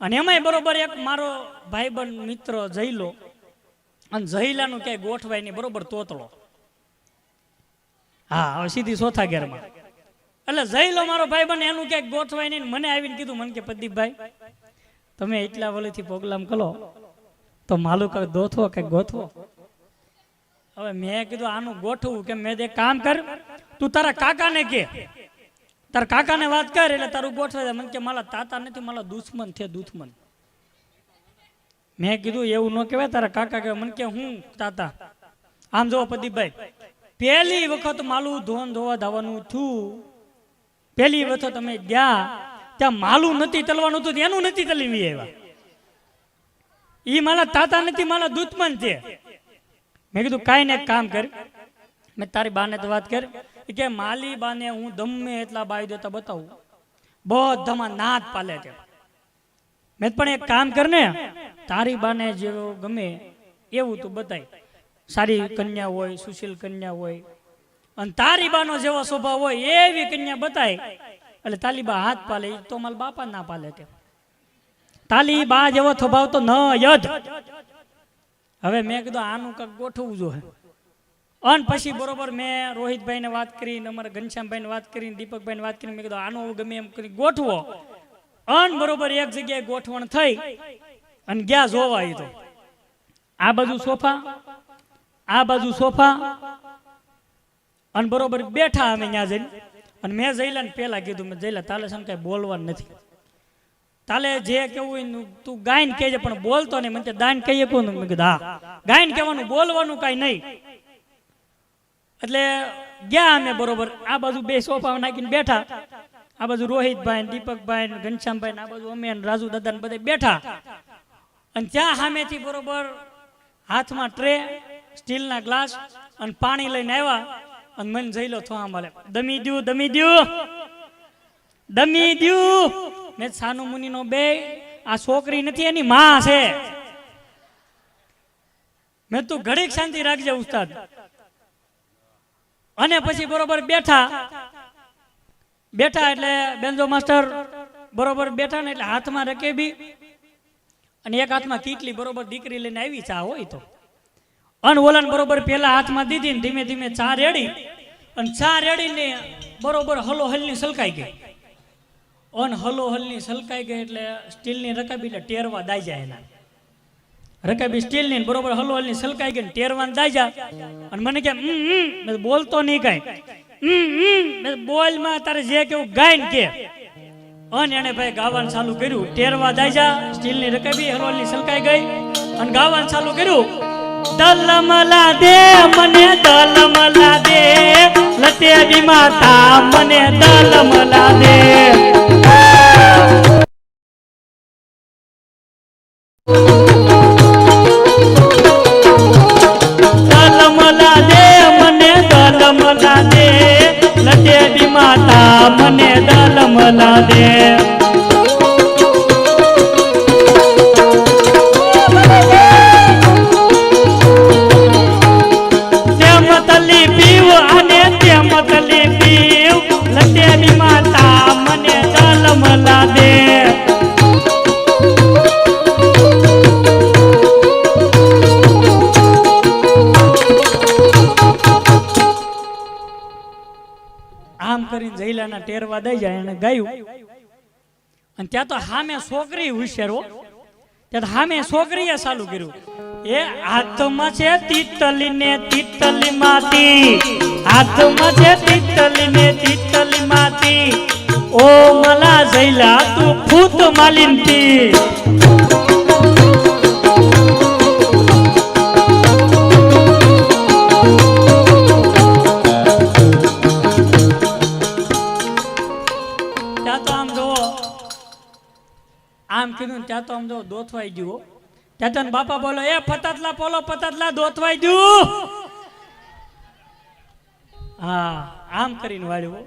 અને એમાંય બરોબર એક મારો ભાઈબંધ મિત્ર જઈલો અને જઈલાનું ક્યાંય ગોઠવાય નહીં, બરોબર તોતળો. હા, હવે સીધી ચોથા ઘેરમાં એટલે જઈલો મારો ભાઈબંધ એનું ક્યાંક ગોઠવાય નહીં મને આવીને કીધું, મને કે પ્રદીપભાઈ, તમે એટલા વલીથી પ્રોગ્રામ કરો, તો માલું કાંઈક દોથવો કે ગોથવો? હવે મેં કીધું આનું ગોઠવું કે મેં એક કામ કર, તું તારા કાકાને કે તારા કાકાને વાત કર એટલે તારું ગોઠવાય મને કે મારા તાતા નથી, મારા દુશ્મન છે, દુશ્મન. મેં કીધું, એવું ન કહેવાય તારા કાકા કહેવાય. મને કે હું તાતા. આમ જો પ્રદીપભાઈ. પહેલી વખત માલું ધોન ધોવા ધાવાનું થયું. પહેલી વખત તમે ગયા. ત્યાં માલું નથી તલવાનું હતું, એનું નથી તલીવી આવ્યા. એ મારા તાતા નથી, મારા દુશ્મન છે. મેં કીધું, કાંઈ ને કામ કર. મેં તારી બાને તો વાત કર. કે માલી બાને હું દમે એટલા બાઈ દેતા બતાવું. બધામાં નાદ પાલે છે. મેં પણ એક કામ કર ને, તારી બાને જેવો ગમે એવું તું બતાય. સારી કન્યા હોય, સુશીલ કન્યા હોય, અને તારી બાનો જેવો સ્વભાવ હોય એવી કન્યા બતાય. એટલે તાલીબા હાથ પાલે તો મારા બાપા ના પાલે તે તાલી બા જેવો સ્વભાવ તો ન જ હવે મેં કીધું આનું કંઈક ગોઠવવું જોઈએ. અન પછી બરોબર મેં રોહિતભાઈને વાત કરીને, અમારા ઘનશ્યામભાઈને વાત કરીને, દીપકભાઈને વાત કરીને, મેં કીધું, આનું ગમે એમ કરી ગોઠવો. અન બરોબર એક જગ્યાએ ગોઠવણ થઈ અને ગયા જોવા એ તો. આ બાજુ સોફા, આ બાજુ સોફા, અને બરોબર બેઠા અમે ત્યાં જઈને. અને મેં જઈલાને પેલા કીધું, મેં જઈલા તાલે સમ ને કાંઈ બોલવાનું નથી. તાલે જે કેવું તું ગાયન કહેજે, પણ બોલતો નહીં. મને દાન કહીએ કોનું મેં કીધું, હા. ગાયન કહેવાનું, બોલવાનું કાંઈ નહીં. એટલે ગયા અમે બરોબર. આ બાજુ બે સોફા નાખીને બેઠા. આ બાજુ રોહિતભાઈ ને દીપકભાઈ ને ઘનશ્યામભાઈ આ બાજુ અમે રાજુ દાદા ને બધા બેઠા. અને ત્યાં સામેથી બરોબર હાથમાં ટ્રે, સ્ટીલના ગ્લાસ અને પાણી લઈને આવ્યા. અને મને જઈ લો થવા મળે. દમી દ્યું દમી દ્યું. દમી દ્યું. મેં સાનુ મુનિનો બે, આ છોકરી નથી, એની માં છે. મેં તું ઘડીક શાંતિ રાખજે, ઉસ્તાદ. અને પછી બરોબર બેઠા. બેઠા એટલે બેન્જો માસ્ટર બરોબર બેઠા ને એટલે હાથમાં રકેબી અને એક હાથમાં કીટલી બરોબર દીકરી લઈને આવી ચા હોય તો. અને ઓલાને બરોબર પેલા હાથમાં દીધી ને ધીમે ધીમે ચા રેડી. અને ચા રેડીને બરોબર હલો હલની સલકાઈ ગઈ. અન હલો હલની સલકાઈ ગઈ એટલે સ્ટીલની રકાબી એટલે ટેરવા દાઈ જાય એના. રકાબી સ્ટીલની ની બરોબર હલો ની સલકાઈ ગઈ ટેરવાન દાજા અને મને કે. મેં બોલતો નહીં કાંઈ. મેં બોલમાં તારે જે કેવું ગાય ને કે. અને એને ભાઈ ગાવાનું ચાલુ કર્યું. ટેરવા દાઈજા સ્ટીલની રકાબી હરોલની સલકાઈ ગઈ. અને ગાવાનું ચાલુ કર્યું. દલમલા દે મને દલમલા દે લટેડી માતા મને દલમલા દે મને દલમલા દે. જઈલાના ટેરવા દઈ જાય અને ગાયું. અને ત્યાં તો હામે છોકરી હોશિયારો ત્યાં હામે છોકરીએ ચાલુ કર્યું. એ હાથમાં છે તિતલી ને તિતલી માતી હાથમાં છે તિતલી ને તિતલી માતી ઓ મલા જઈલા તું ફૂત માલિનતી કીધું ને ત્યાં તો આમ જો દોથવાઈ ગયું. ત્યાં તો બાપા બોલો, એ ફતાતલા પોલો ફતાતલા દોથવાઈ ગયું હા, આમ કરીને વાળ્યું.